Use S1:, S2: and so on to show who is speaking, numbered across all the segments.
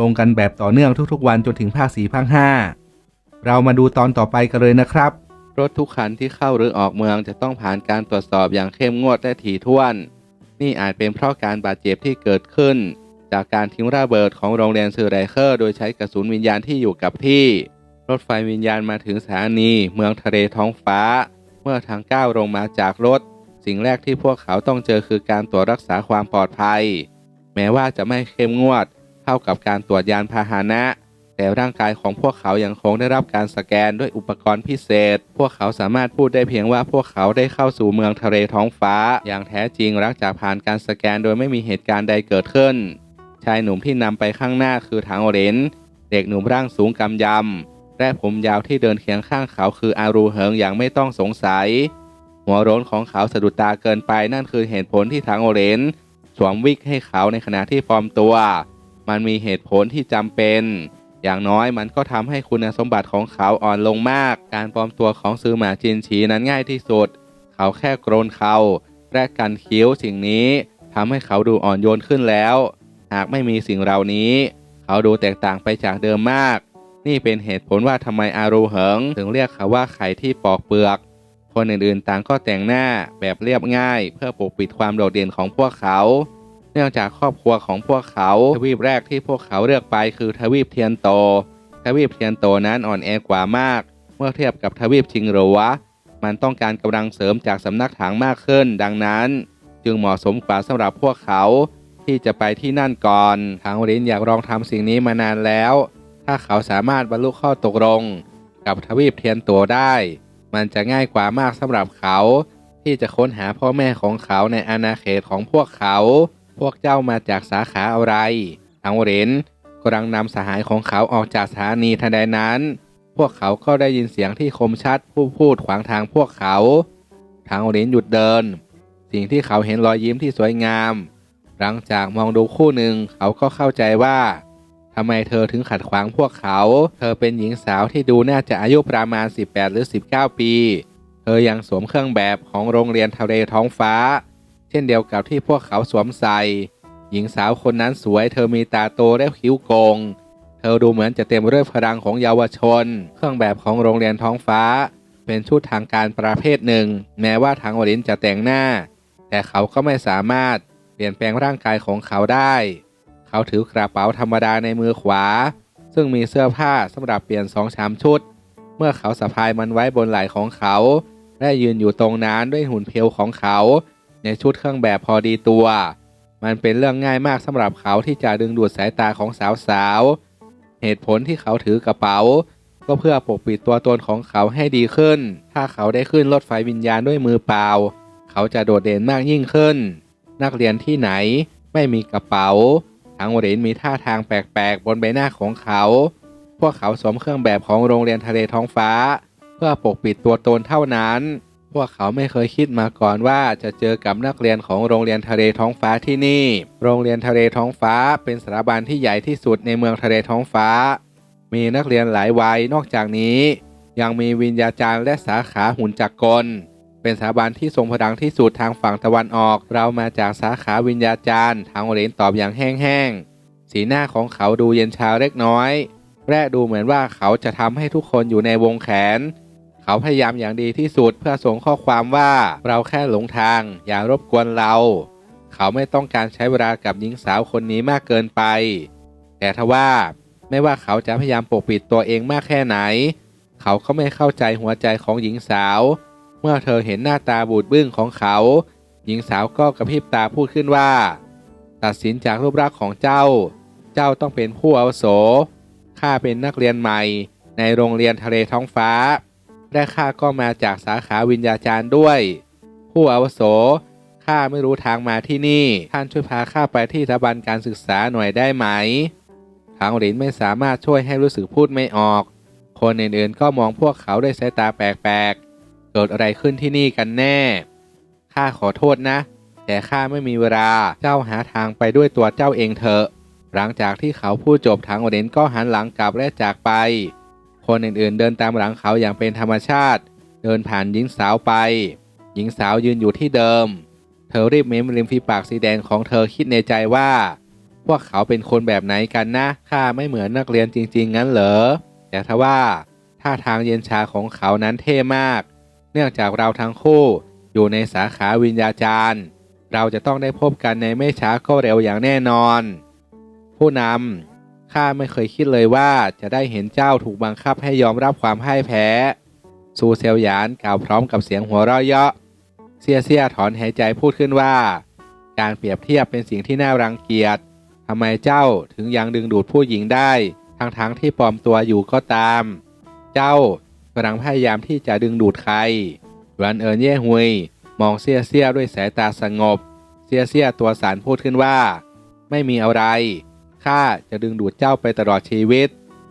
S1: ลงกันแบบต่อเนื่องทุกๆ วันจนถึงภาคสี่ภาคห้าเรามาดูตอนต่อไปกันเลยนะครับ รถทุกคันที่เข้าหรือออกเมืองจะต้องผ่านการตรวจสอบอย่างเข้มงวดและถี่ถ้วน นี่อาจเป็นเพราะการบาดเจ็บที่เกิดขึ้น จากการทิ้งระเบิดของโรงเรียนซือไรเคอร์โดยใช้กระสุนวิญญาณที่อยู่กับที่ รถไฟวิญญาณมาถึงสถานี เมืองทะเลท้องฟ้า เมื่อทางก้าวลงมาจากรถ สิ่งแรกที่พวกเขาต้องเจอคือการตรวจรักษาความปลอดภัย แม้ว่าจะไม่เข้มงวด เท่ากับการตรวจยานพาหนะ แต่ร่างกายของพวกเขายังคงได้รับการสแกนด้วยอุปกรณ์พิเศษ พวกเขาสามารถพูดได้เพียงว่าพวกเขาได้เข้าสู่เมืองทะเลท้องฟ้า อย่างแท้จริงหลังจากผ่านการสแกนโดยไม่มีเหตุการณ์ใดเกิดขึ้น ชายหนุ่มที่นำไปข้างหน้าคือถังเหรนเด็กหนุ่มร่างสูงกำยำและผมยาวที่เดินเคียงข้างเขาคืออารูเหิงอย่างไม่ต้องสงสัย หัวโรนของเขาสะดุดตาเกินไปนั่นคือเหตุผลที่ถังโอเรนสวมวิกให้เขาในขณะที่ปลอมตัว มันมีเหตุผลที่จำเป็น อย่างน้อยมันก็ทำให้คุณสมบัติของเขาอ่อนลงมาก การปลอมตัวของซือหมาจินฉีนั้นง่ายที่สุด เขาแค่โกรนเขาและกันคิ้วสิ่งนี้ทำให้เขาดูอ่อนโยนขึ้นแล้ว หากไม่มีสิ่งเหล่านี้ เขาดูแตกต่างไปจากเดิมมาก นี่เป็นเหตุผลว่าทำไมอารูเหิง ถึงเรียกเขาว่าไข่ที่ปอกเปลือก คนอื่นๆต่างก็แต่งหน้าแบบเรียบง่าย เพื่อปกปิดความโดดเด่นของพวกเขา เนื่องจากครอบครัวของพวกเขาทวีปแรกที่พวกเขาเลือกไปคือทวีปเทียนโต ทวีปเทียนโตนั้นอ่อนแอกว่ามาก เมื่อเทียบกับทวีปชิงหรัวมันต้องการกำลังเสริมจากสำนักถังมากขึ้น ดังนั้น จึงเหมาะสมกว่าสำหรับพวกเขาที่จะไปที่นั่นก่อนทางรินอยากลองทำสิ่งนี้มานานแล้ว ถ้าเขาสามารถบรรลุข้อตกลง กับทวีปเทียนโตได้ มันจะง่ายกว่ามากสำหรับเขา ที่จะค้นหาพ่อแม่ของเขาในอาณาเขตของพวกเขา พวกเจ้ามาจากสาขาอะไรทางเหรนกำลังนำสหายของเขาออกจากสถานีทันใดนั้น พวกเขาก็ได้ยินเสียงที่คมชัดผู้พูดขวางทางพวกเขาทางเหรนหยุดเดิน สิ่งที่เขาเห็นรอยยิ้มที่สวยงาม หลังจากมองดูคู่หนึ่งเขาก็เข้าใจว่าทำไมเธอถึงขัดขวางพวกเขา เธอเป็นหญิงสาวที่ดูน่าจะอายุประมาณ 18 หรือ 19 ปี เธอยังสวมเครื่องแบบของโรงเรียนทะเลท้องฟ้า เช่นเดียวกับที่พวกเขาสวมใส่ หญิงสาวคนนั้นสวย เธอมีตาโตและคิ้วโกง เธอดูเหมือนจะเต็มด้วยพลังของเยาวชน เครื่องแบบของโรงเรียนท้องฟ้า เป็นชุดทางการประเภทหนึ่ง แม้ว่าทางวรินจะแต่งหน้า แต่เขาก็ไม่สามารถเปลี่ยนแปลงร่างกายของเขาได้ เขาถือกระเป๋าธรรมดาในมือขวา ซึ่งมีเสื้อผ้าสำหรับเปลี่ยนสองชามชุด เมื่อเขาสะพายมันไว้บนไหล่ของเขา และยืนอยู่ตรงนั้นด้วยหุ่นเพลวของเขา ในชุดเครื่องแบบพอดีตัว มันเป็นเรื่องง่ายมากสำหรับเขาที่จะดึงดูดสายตาของสาวๆ เหตุผลที่เขาถือกระเป๋า ก็เพื่อปกปิดตัวตนของเขาให้ดีขึ้น ถ้าเขาได้ขึ้นรถไฟวิญญาณด้วยมือเปล่า เขาจะโดดเด่นมากยิ่งขึ้น นักเรียนที่ไหนไม่มีกระเป๋าทางเหรนมีท่าทางแปลกๆ บนใบหน้าของเขา พวกเขาสวมเครื่องแบบของโรงเรียนทะเลท้องฟ้า เพื่อปกปิดตัวตนเท่านั้น พวกเขาไม่เคยคิดมาก่อนว่าจะเจอกับนักเรียนของโรงเรียนทะเลท้องฟ้าที่นี่ โรงเรียนทะเลท้องฟ้าเป็นสถาบันที่ใหญ่ที่สุดในเมืองทะเลท้องฟ้า มีนักเรียนหลายวัยนอกจากนี้ ยังมีวิญญาจารย์และสาขาหุ่นจักรกล เป็นสถาบันที่ทรงพลังที่สุดทางฝั่งตะวันออก เรามาจากสาขาวิญญาจารย์ทางเหรนตอบอย่างแห้งๆ สีหน้าของเขาดูเย็นชาเล็กน้อยและดูเหมือนว่าเขาจะทำให้ทุกคนอยู่ในวงแขน เขาพยายามอย่างดีที่สุดเพื่อส่งข้อความว่าเราแค่หลงทาง อย่ารบกวนเรา เขาไม่ต้องการใช้เวลากับหญิงสาวคนนี้มากเกินไป แต่ทว่าไม่ว่าเขาจะพยายามปกปิดตัวเองมากแค่ไหน เขาก็ไม่เข้าใจหัวใจของหญิงสาว เมื่อเธอเห็นหน้าตาบูดบึ้งของเขา หญิงสาวก็กระพริบตาพูดขึ้นว่า ตัดสินจากรูปร่างของเจ้า เจ้าต้องเป็นผู้อาวุโสข้าเป็นนักเรียนใหม่ ในโรงเรียนทะเลท้องฟ้า และข้าก็มาจากสาขาวิญญาจารย์ด้วย ผู้อาวุโสข้าไม่รู้ทางมาที่นี่ ท่านช่วยพาข้าไปที่สถาบันการศึกษาหน่อยได้ไหมทถังหลินไม่สามารถช่วยให้รู้สึกพูดไม่ออก คนอื่นๆก็มองพวกเขาด้วยสายตาแปลกๆ เกิดอะไรขึ้นที่นี่กันแน่ ข้าขอโทษนะ แต่ข้าไม่มีเวลา เจ้าหาทางไปด้วยตัวเจ้าเองเถอะ หลังจากที่เขาพูดจบถังหลินก็หันหลังกลับและจากไป คนอื่นๆ เดินตามหลังเขาอย่างเป็นธรรมชาติ เดินผ่านหญิงสาวไป หญิงสาวยืนอยู่ที่เดิม เธอรีบเม้มริมฝีปากสีแดงของเธอคิดในใจว่า พวกเขาเป็นคนแบบไหนกันนะข้าไม่เหมือนนักเรียนจริง ๆ งั้นเหรอ แต่ทว่าท่าทางเย็นชาของเขานั้นเท่มาก เนื่องจากเราทั้งคู่อยู่ในสาขาวิญญาจารย์ เราจะต้องได้พบกันในไม่ช้าก็เร็วอย่างแน่นอน ผู้นำ ข้าไม่เคยคิดเลยว่าจะได้เห็นเจ้าถูกบังคับให้ยอมรับความพ่ายแพ้ซูเซียวหยานกล่าวพร้อมกับเสียงหัวเราะเยาะ เซียเซียถอนหายใจพูดขึ้นว่า การเปรียบเทียบเป็นสิ่งที่น่ารังเกียจทำไมเจ้าถึงยังดึงดูดผู้หญิงได้ ทั้งๆทที่ปลอมตัวอยู่ก็ตาม เจ้ากำลังพยายามที่จะดึงดูดใครหวนเอินเย่ฮุย มองเซียเซียด้วยสายตาสงบ เซียเซียตัวสารพูดขึ้นว่า ไม่มีอะไร ข้าจะดึงดูดเจ้าไปตลอดชีวิต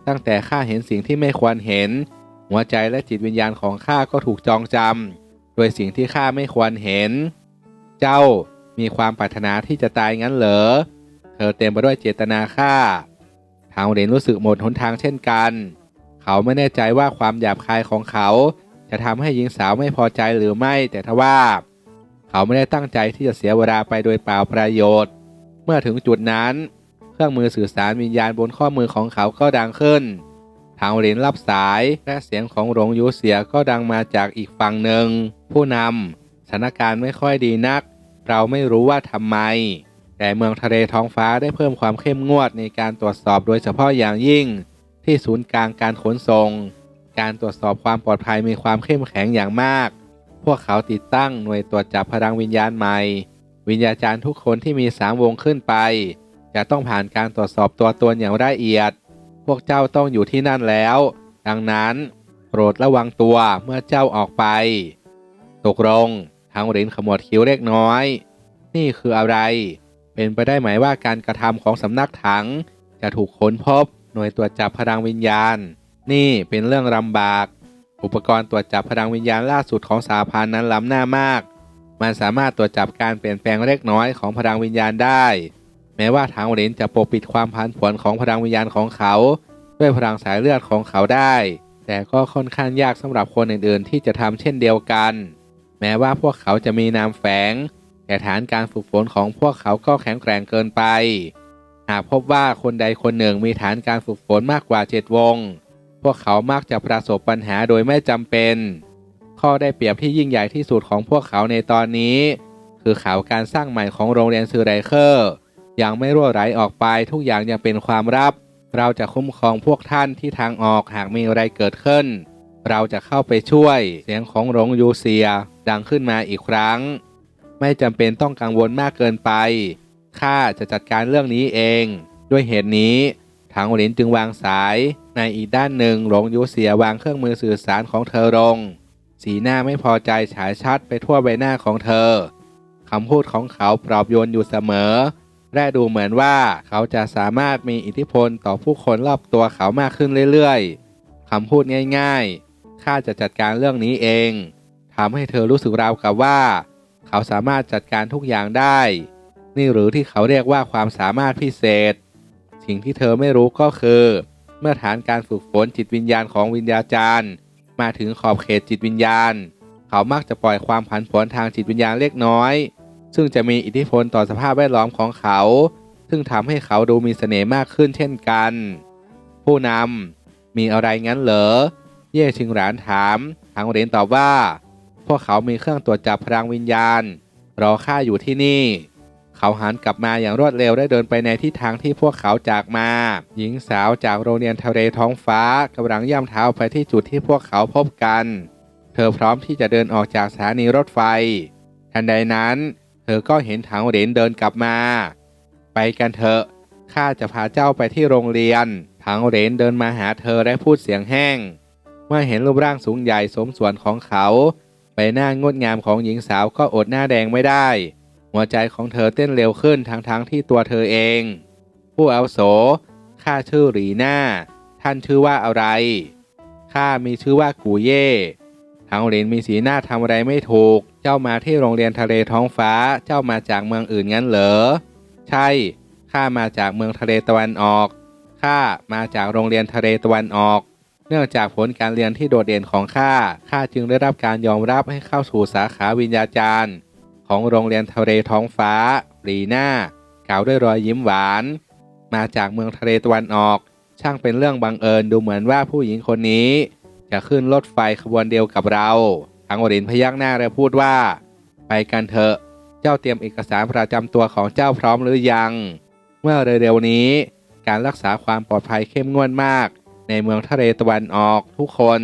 S1: ตั้งแต่ข้าเห็นสิ่งที่ไม่ควรเห็น หัวใจและจิตวิญญาณของข้าก็ถูกจองจำโดยสิ่งที่ข้าไม่ควรเห็น เจ้ามีความปรารถนาที่จะตายงั้นเหรอ เธอเต็มไปด้วยเจตนาฆ่าทางเหรนรู้สึกหมดหนทางเช่นกัน เขาไม่แน่ใจว่าความหยาบคายของเขา จะทำให้หญิงสาวไม่พอใจหรือไม่ แต่ทว่า เขาไม่ได้ตั้งใจที่จะเสียเวลาไปโดยเปล่าประโยชน์ เมื่อถึงจุดนั้นเรื่องมือสื่อสารวิญญาณบนข้อมือของเขาก็ดังขึ้น ทางเหรนรับสายและเสียงของหลงยูเสียก็ดังมาจากอีกฝั่งหนึ่ง ผู้นำสถานการณ์ไม่ค่อยดีนัก เราไม่รู้ว่าทำไม แต่เมืองทะเลท้องฟ้าได้เพิ่มความเข้มงวดในการตรวจสอบโดยเฉพาะอย่างยิ่ง ที่ศูนย์กลางการขนส่ง การตรวจสอบความปลอดภัยมีความเข้มแข็งอย่างมาก พวกเขาติดตั้งหน่วยตรวจจับพลังวิญญาณใหม่ วิญญาจารย์ทุกคนที่มีสามวงขึ้นไป จะต้องผ่านการตรวจสอบตัวตนอย่างละเอียด พวกเจ้าต้องอยู่ที่นั่นแล้ว ดังนั้นโปรดระวังตัวเมื่อเจ้าออกไป ตกลงทางเหรินขมวดคิ้วเล็กน้อย นี่คืออะไร เป็นไปได้ไหมว่าการกระทำของสำนักถัง จะถูกค้นพบหน่วยตรวจจับพลังวิญญาณ นี่เป็นเรื่องลำบาก อุปกรณ์ตรวจจับพลังวิญญาณล่าสุดของสาพันนั้นล้ำหน้ามาก มันสามารถตรวจจับการเปลี่ยนแปลงเล็กน้อยของพลังวิญญาณได้ ม้ว่าทางเหรินจะปกปิดความผันผวนของพลังวิญญาณของเขา ด้วยพลังสายเลือดของเขาได้ แต่ก็ค่อนข้างยากสำหรับคนอื่นๆ ที่จะทำเช่นเดียวกัน แม้ว่าพวกเขาจะมีนามแฝง แต่ฐานการฝึกฝนของพวกเขาก็แข็งแกร่งเกินไป หากพบว่าคนใดคนหนึ่งมีฐานการฝึกฝนมากกว่าเจ็ดวง พวกเขามักจะประสบปัญหาโดยไม่จำเป็น ข้อได้เปรียบที่ยิ่งใหญ่ที่สุดของพวกเขาในตอนนี้ คือข่าวการสร้างใหม่ของโรงเรียนซือไรเคอร์ ยังไม่รั่วไหลออกไปทุกอย่างยังเป็นความลับ เราจะคุ้มครองพวกท่านที่ทางออกหากมีอะไรเกิดขึ้น เราจะเข้าไปช่วยเสียงของหลงยูเซียดังขึ้นมาอีกครั้ง ไม่จำเป็นต้องกังวลมากเกินไปข้าจะจัดการเรื่องนี้เอง ด้วยเหตุนี้ทางหลินจึงวางสาย ในอีกด้านหนึ่งหลงยูเซียวางเครื่องมือสื่อสารของเธอลง สีหน้าไม่พอใจฉายชัดไปทั่วใบหน้าของเธอคำพูดของเขาปลอบโยนอยู่เสมอ และดูเหมือนว่าเขาจะสามารถมีอิทธิพลต่อผู้คนรอบตัวเขามากขึ้นเรื่อยๆคำพูดง่ายๆ ข้าจะจัดการเรื่องนี้เองทำให้เธอรู้สึกราวกับว่า เขาสามารถจัดการทุกอย่างได้ นี่หรือที่เขาเรียกว่าความสามารถพิเศษ สิ่งที่เธอไม่รู้ก็คือ เมื่อฐานการฝึกฝนจิตวิญญาณของวิญญาจารย์ มาถึงขอบเขตจิตวิญญาณ เขามักจะปล่อยความผันผวนทางจิตวิญญาณเล็กน้อย ซึ่งจะมีอิทธิพลต่อสภาพแวดล้อมของเขา ซึ่งทำให้เขาดูมีเสน่ห์มากขึ้นเช่นกัน ผู้นำมีอะไรงั้นเหรอ เย่ชิงหรานถาม ทางเหรียนตอบว่า พวกเขามีเครื่องตรวจจับพลังวิญญาณ รอข้าอยู่ที่นี่ เขาหันกลับมาอย่างรวดเร็วได้เดินไปในทิศทางที่พวกเขาจากมา หญิงสาวจากโรงเรียนทะเลท้องฟ้ากำลังย่ำเท้าไปที่จุดที่พวกเขาพบกัน เธอพร้อมที่จะเดินออกจากสถานีรถไฟ ทันใดนั้น เธอก็เห็นถังเหรียญเดินกลับมา ไปกันเถอะข้าจะพาเจ้าไปที่โรงเรียน ถังเหรนเดินมาหาเธอและพูดเสียงแห้ง เมื่อเห็นรูปร่างสูงใหญ่สมส่วนของเขา ใบหน้างดงามของหญิงสาวก็อดหน้าแดงไม่ได้ หัวใจของเธอเต้นเร็วขึ้นทั้งๆทที่ตัวเธอเอง ผู้อาโสข้าชื่อหลีหน้า ท่านชื่อว่าอะไรข้ามีชื่อว่ากูเย่ ทางเหรนมีสีหน้าทำอะไรไม่ถูก เจ้ามาที่โรงเรียนทะเลท้องฟ้า เจ้ามาจากเมืองอื่นงั้นเหรอ ใช่ ข้ามาจากเมืองทะเลตะวันออก ข้ามาจากโรงเรียนทะเลตะวันออก เนื่องจากผลการเรียนที่โดดเด่นของข้า ข้าจึงได้รับการยอมรับให้เข้าสู่สาขาวิญญาจารย์ ของโรงเรียนทะเลท้องฟ้ารีน่ากล่าวด้วยรอยยิ้มหวาน มาจากเมืองทะเลตะวันออก ช่างเป็นเรื่องบังเอิญดูเหมือนว่าผู้หญิงคนนี้ จะขึ้นรถไฟขบวนเดียวกับเราทางอรินพยักหน้าและพูดว่า ไปกันเถอะ เจ้าเตรียมเอกสารประจำตัวของเจ้าพร้อมหรือยัง เมื่อเร็วๆนี้ การรักษาความปลอดภัยเข้มงวดมาก ในเมืองทะเลตะวันออกทุกคน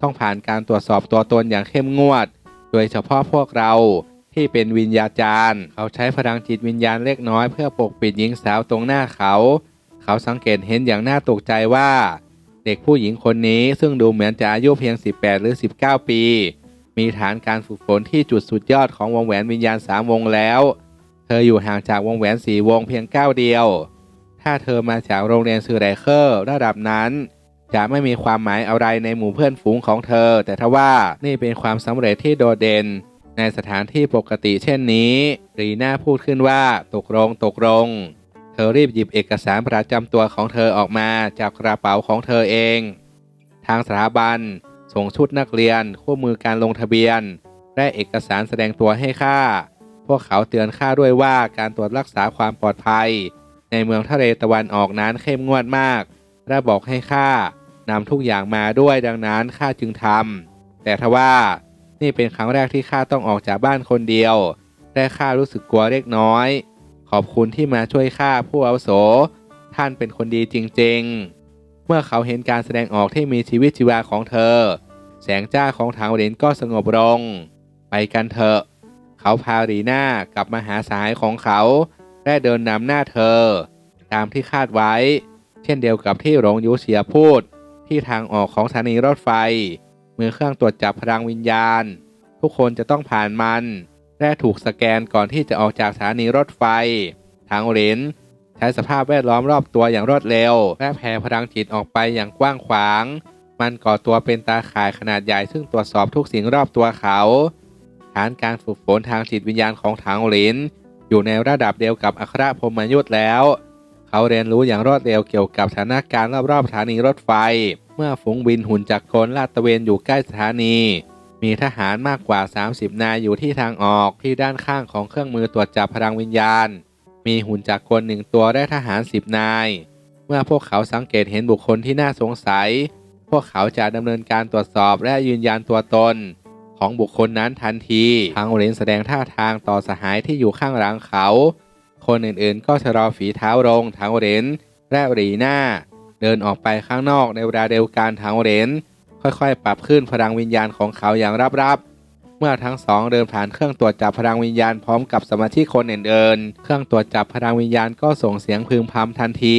S1: ต้องผ่านการตรวจสอบตัวตนอย่างเข้มงวด โดยเฉพาะพวกเราที่เป็นวิญญาจารย์ เขาใช้พลังจิตวิญญาณเล็กน้อยเพื่อปกปิดหญิงสาวตรงหน้าเขา เขาสังเกตเห็นอย่างน่าตกใจว่า เด็กผู้หญิงคนนี้ซึ่งดูเหมือนจะอายุเพียง 18 หรือ 19 ปี มีฐานการฝึกฝนที่จุดสุดยอดของวงแหวนวิญญาณสามวงแล้ว เธออยู่ห่างจากวงแหวนสี่วงเพียงก้าวเดียว ถ้าเธอมาจากโรงเรียนสื่อไรเคอร์ระดับนั้น จะไม่มีความหมายอะไรในหมู่เพื่อนฝูงของเธอ แต่ทว่านี่เป็นความสำเร็จที่โดดเด่น ในสถานที่ปกติเช่นนี้รีน่าพูดขึ้นว่าตกลงตกลง เธอรีบหยิบเอกสารประจำตัวของเธอออกมาจากกระเป๋าของเธอเอง ทางสถาบัน ส่งชุดนักเรียนคู่มือการลงทะเบียน และเอกสารแสดงตัวให้ข้าพวกเขาเตือนข้าด้วยว่าการตรวจรักษาความปลอดภัย ในเมืองทะเลตะวันออกนั้นเข้มงวดมาก และบอกให้ข้านำทุกอย่างมาด้วยดังนั้นข้าจึงทำแต่ทว่านี่เป็นครั้งแรกที่ข้าต้องออกจากบ้านคนเดียว และข้ารู้สึกกลัวเล็กน้อย อบคุณที่มาช่วยข้าผู้อาวุโส ท่านเป็นคนดีจริงๆ เมื่อเขาเห็นการแสดงออกที่มีชีวิตชีวาของเธอ แสงจ้าของทางเหรนก็สงบลง ไปกันเถอะ เขาพารีน่ากลับมาหาสายของเขา และเดินนำหน้าเธอ ตามที่คาดไว้ เช่นเดียวกับที่หลงยูเสียพูด ที่ทางออกของสถานีรถไฟมือเครื่องตรวจจับพลังวิญญาณ ทุกคนจะต้องผ่านมัน และถูกสแกนก่อนที่จะออกจากสถานีรถไฟ ทางเหรนใช้สภาพแวดล้อมรอบตัวอย่างรวดเร็ว และแผ่พลังจิตออกไปอย่างกว้างขวาง มันก่อตัวเป็นตาข่ายขนาดใหญ่ซึ่งตรวจสอบทุกสิ่งรอบตัวเขาฐานการฝึกฝนทางจิตวิญญาณของทางหลินอยู่ในระดับเดียวกับอัครพรมยุทธ์แล้ว เขาเรียนรู้อย่างรวดเร็วเกี่ยวกับสถานการณ์รอบๆสถานีรถไฟ เมื่อฝูงบินหุ่นจักรกลลาดตระเวนอยู่ใกล้สถานี มีทหารมากกว่า 30 นายอยู่ที่ทางออกที่ด้านข้างของเครื่องมือตรวจจับพลังวิญญาณ มีหุ่นจักรกลหนึ่งตัวและทหารสิบนาย เมื่อพวกเขาสังเกตเห็นบุคคลที่น่าสงสัย พวกเขาจะดำเนินการตรวจสอบและยืนยันตัวตน ของบุคคลนั้นทันทีทางโอเรนแสดงท่าทางต่อสหายที่อยู่ข้างหลังเขา คนอื่นๆ ก็ชะลอฝีเท้าลงทางโอเรนและรีหน้า เดินออกไปข้างนอกในเวลาเดียวกันทางโอเรน ค่อยๆ ปรับขึ้นพลังวิญญาณของเขาอย่างรับๆเมื่อทั้งสองเดินผ่านเครื่องตรวจจับพลังวิญญาณพร้อมกับสมาชิกคนอื่นๆ เครื่องตรวจจับพลังวิญญาณก็ส่งเสียงพึมพำทันที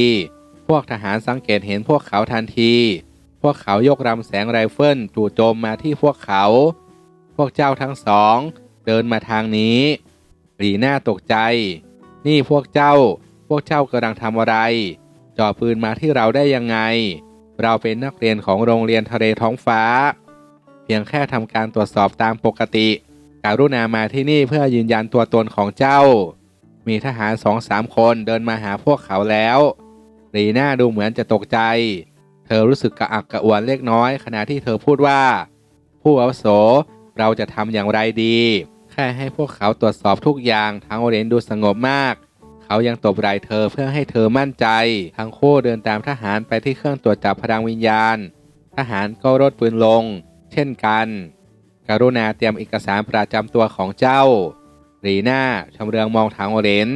S1: พวกทหารสังเกตเห็นพวกเขาทันที พวกเขายกลำแสงไรเฟิลจู่โจมมาที่พวกเขา พวกเจ้าทั้งสอง เดินมาทางนี้รีหน้าตกใจ นี่พวกเจ้า พวกเจ้ากำลังทำอะไร จ่อปืนมาที่เราได้ยังไง เราเป็นนักเรียนของโรงเรียนทะเลท้องฟ้า เพียงแค่ทำการตรวจสอบตามปกติ การุณามาที่นี่เพื่อยืนยันตัวตนของเจ้า มีทหารสองสามคนเดินมาหาพวกเขาแล้วรีน่าดูเหมือนจะตกใจ เธอรู้สึกกระอักกระอ่วนเล็กน้อย ขณะที่เธอพูดว่า ผู้อาวุโสเราจะทำอย่างไรดี แค่ให้พวกเขาตรวจสอบทุกอย่างทางโอเรนดูสงบมาก เขายังตบไหล่เธอเพื่อให้เธอมั่นใจ ทั้งคู่เดินตามทหารไปที่เครื่องตรวจจับพลังวิญญาณ ทหารก็รดปืนลง เช่นกัน กรุณาเตรียมเอกสารประจำตัวของเจ้ารีน่าชำเรืองมองทางโอเรน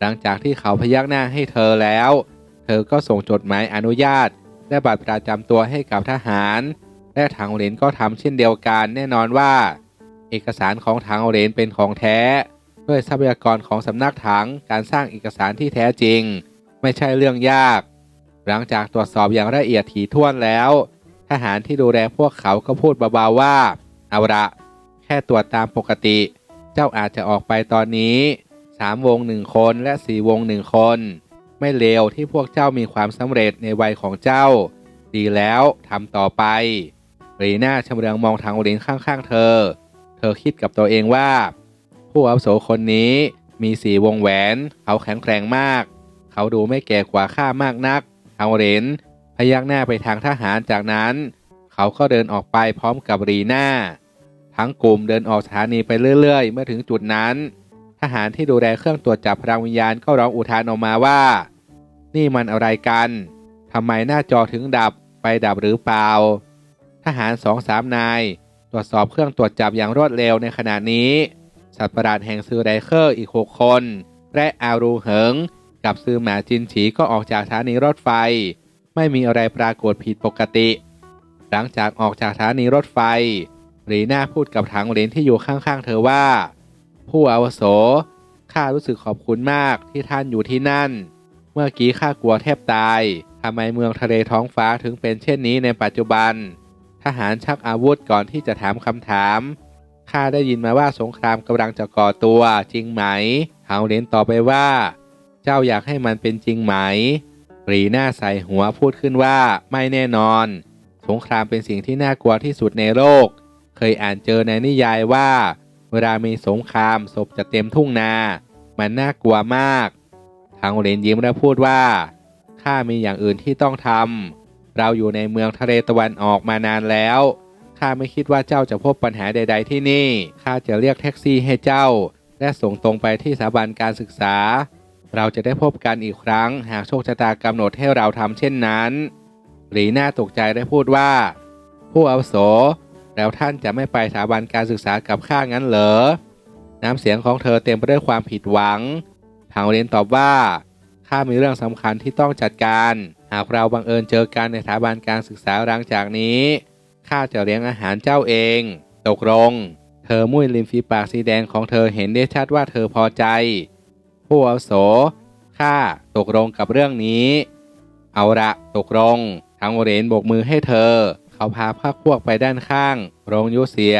S1: หลังจากที่เขาพยักหน้าให้เธอแล้ว เธอก็ส่งจดหมายอนุญาต และบัตรประจำตัวให้กับทหาร และทางโอเรนก็ทำเช่นเดียวกันแน่นอนว่า เอกสารของทางโอเรนเป็นของแท้ ด้วยทรัพยากรของสำนักถังการสร้างเอกสารที่แท้จริง ไม่ใช่เรื่องยาก หลังจากตรวจสอบอย่างละเอียดถี่ถ้วนแล้ว ทหารที่ดูแลพวกเขาก็พูดเบาๆว่า เอาละแค่ตรวจตามปกติ เจ้าอาจจะออกไปตอนนี้สามวงหนึ่งคนและสี่วงหนึ่งคน ไม่เลวที่พวกเจ้ามีความสำเร็จในวัยของเจ้า ดีแล้วทำต่อไปรีน่าชำเลืองมองทางลินข้างๆ เธอ เธอคิดกับตัวเองว่า ผู้อาวุโสคนนี้มีสีวงแหวน เขาแข็งแกร่งมาก เขาดูไม่แก่กว่าข้ามากนักทางลินพยักหน้าไปทางทหารจากนั้น เขาก็เดินออกไปพร้อมกับรีน่า ทั้งกลุ่มเดินออกสถานีไปเรื่อย ๆ เมื่อถึงจุดนั้น ทหารที่ดูแลเครื่องตรวจจับพลังวิญญาณก็ร้องอุทานออกมาว่า นี่มันอะไรกันทำไมหน้าจอถึงดับไปดับหรือเปล่า ทหารสองสามนาย ตรวจสอบเครื่องตรวจจับอย่างรวดเร็วในขณะนี้ สัตว์ประหลาดแห่งซือไรเคอร์อีก 6 คน และอารูเหิง กับซือหมาจินฉีก็ออกจากสถานีรถไฟ ไม่มีอะไรปรากฏผิดปกติ หลังจากออกจากสถานีรถไฟรีน่าพูดกับถังเหรนที่อยู่ข้างๆ เธอว่า ผู้อาวุโสข้ารู้สึกขอบคุณมากที่ท่านอยู่ที่นั่น เมื่อกี้ข้ากลัวแทบตายทำไมเมืองทะเลท้องฟ้าถึงเป็นเช่นนี้ในปัจจุบัน ทหารชักอาวุธก่อนที่จะถามคำถาม ข้าได้ยินมาว่าสงครามกำลังจะก่อตัวจริงไหมเฮาเลนตอบไปว่า เจ้าอยากให้มันเป็นจริงไหมรีน่าใส่หัวพูดขึ้นว่าไม่แน่นอน สงครามเป็นสิ่งที่น่ากลัวที่สุดในโลก เคยอ่านเจอในนิยายว่า เวลามีสงครามศพจะเต็มทุ่งนา มันน่ากลัวมากทางเหรนยิ้มและพูดว่าข้ามีอย่างอื่นที่ต้องทำเราอยู่ในเมืองทะเลตะวันออกมานานแล้ว ข้าไม่คิดว่าเจ้าจะพบปัญหาใด ๆ ที่นี่ ข้าจะเรียกแท็กซี่ให้เจ้า และส่งตรงไปที่สถาบันการศึกษา เราจะได้พบกันอีกครั้ง หากโชคชะตากำหนดให้เราทำเช่นนั้นหรีน่าตกใจได้พูดว่า ผู้อาวุโส แล้วท่านจะไม่ไปสถาบันการศึกษากับข้างั้นเหรอ น้ำเสียงของเธอเต็มไปด้วยความผิดหวังทางเรียนตอบว่าข้ามีเรื่องสำคัญที่ต้องจัดการ หากเราบังเอิญเจอกันในสถาบันการศึกษาหลังจากนี้ ข้าจะเลี้ยงอาหารเจ้าเอง ตกลง เธอมุ้ยริมฝีปากสีแดงของเธอเห็นได้ชัดว่าเธอพอใจ ผู้อาวุโสข้าตกลงกับเรื่องนี้ เอาละตกลงทางโอเรนโบกมือให้เธอ เขาพาพรรคพวกไปด้านข้าง โรงยุเซีย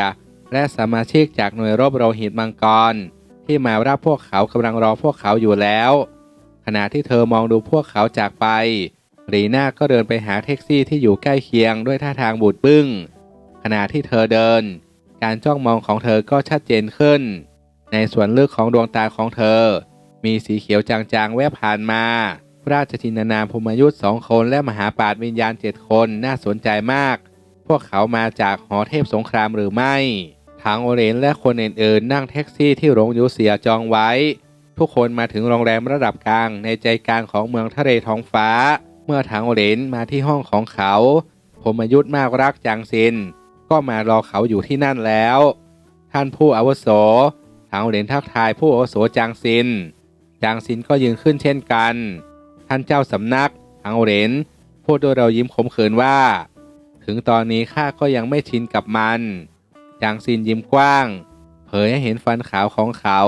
S1: และสมาชิกจากหน่วยรบโรหิตมังกร ที่มารับพวกเขากำลังรอพวกเขาอยู่แล้ว ขณะที่เธอมองดูพวกเขาจากไป รีน่าก็เดินไปหาแท็กซี่ที่อยู่ใกล้เคียงด้วยท่าทางบูดบึ้ง ขณะที่เธอเดิน การจ้องมองของเธอก็ชัดเจนขึ้น ในส่วนลึกของดวงตาของเธอ มีสีเขียวจางๆแวบผ่านมา ราชทินานามพมยุทธ์สองคนและมหาปราชวิญญาณเจ็ดคนน่าสนใจมาก พวกเขามาจากหอเทพสงครามหรือไม่ทางโอเรนและคนอื่นๆ นั่งแท็กซี่ที่โรงยูเซียจองไว้ ทุกคนมาถึงโรงแรมระดับกลางในใจกลางของเมืองทะเลท้องฟ้า เมื่อทางโอเรนมาที่ห้องของเขาพมยุทธ์มากรักจางซิน ก็มารอเขาอยู่ที่นั่นแล้ว ท่านผู้อาวุโสทางโอเรนทักทายผู้อาวุโสจางซิน จางซินก็ยืนขึ้นเช่นกัน ท่านเจ้าสำนักทางโอเรนพูดด้วยเรายิ้มขมขื่นว่า ถึงตอนนี้ข้าก็ยังไม่ชินกับมัน จางซินยิ้มกว้าง เผยให้เห็นฟันขาวของเขา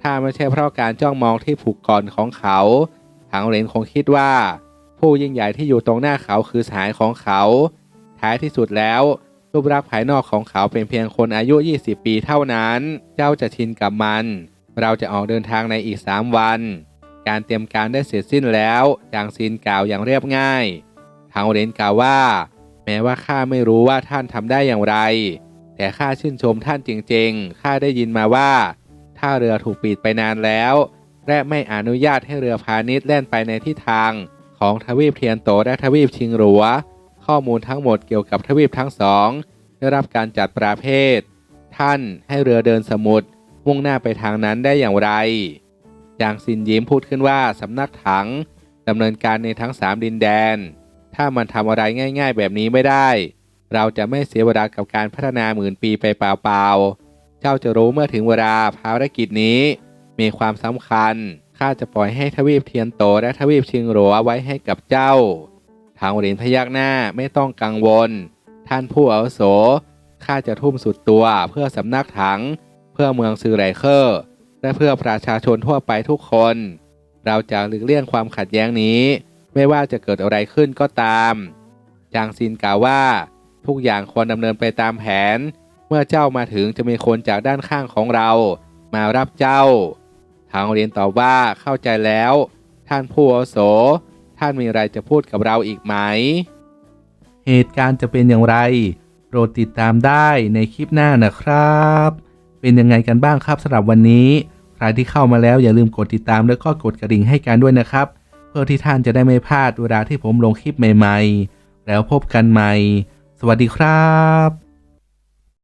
S1: ถ้าไม่ใช่เพราะการจ้องมองที่ผูกก่อนของเขาทางโอเรนคงคิดว่า ผู้ยิ่งใหญ่ที่อยู่ตรงหน้าเขาคือสหายของเขา ท้ายที่สุดแล้วรูปลักษณ์ภายนอกของเขาเป็นเพียงคนอายุ 20 ปีเท่านั้น เจ้าจะชินกับมัน เราจะออกเดินทางในอีก 3 วัน การเตรียมการได้เสร็จสิ้นแล้วจางซินกล่าวอย่างเรียบง่ายทางเรนกล่าวว่า แม้ว่าข้าไม่รู้ว่าท่านทำได้อย่างไร แต่ข้าชื่นชมท่านจริงๆข้าได้ยินมาว่าท่าเรือถูกปิดไปนานแล้ว และไม่อนุญาตให้เรือพาณิชย์แล่นไปในทิศทาง ของทวีปเทียนโตและทวีปชิงหลัว ข้อมูลทั้งหมดเกี่ยวกับทวีปทั้งสองได้รับการจัดประเภท ท่านให้เรือเดินสมุทรมุ่งหน้าไปทางนั้นได้อย่างไรจางซินยิ้มพูดขึ้นว่าสำนักถังดำเนินการในทั้งสามดินแดน ถ้ามันทำอะไรง่าย ๆ แบบนี้ไม่ได้ เราจะไม่เสียเวลากับการพัฒนาหมื่นปีไปเปล่าๆ เจ้าจะรู้เมื่อถึงเวลาภารกิจนี้ มีความสำคัญ ข้าจะปล่อยให้ทวีปเทียนโตและทวีปชิงหลัวไว้ให้กับเจ้า ทางหรินพยักหน้าไม่ต้องกังวล ท่านผู้อาวุโส ข้าจะทุ่มสุดตัวเพื่อสำนักถัง เพื่อเมืองซือไรเคอร์ และเพื่อประชาชนทั่วไปทุกคน เราจะหลีกเลี่ยงความขัดแย้งนี้ ไม่ว่าจะเกิดอะไรขึ้นก็ตามจางซินกล่าวว่าทุกอย่างควรดำเนินไปตามแผน เมื่อเจ้ามาถึงจะมีคนจากด้านข้างของเรา มารับเจ้า ทางเรียนตอบว่าเข้าใจแล้ว ท่านผู้อาวุโส ท่านมีอะไรจะพูดกับเราอีกไหม เหตุการณ์จะเป็นอย่างไร โปรดติดตามได้ในคลิปหน้านะครับ เป็นยังไงกันบ้างครับสำหรับวันนี้ ใครที่เข้ามาแล้วอย่าลืมกดติดตามแล้วก็กดกระดิ่งให้กันด้วยนะครับ เพื่อที่ท่านจะได้ไม่พลาดเวลาที่ผมลงคลิปใหม่ ๆ แล้วพบกันใหม่ สวัสดีครับ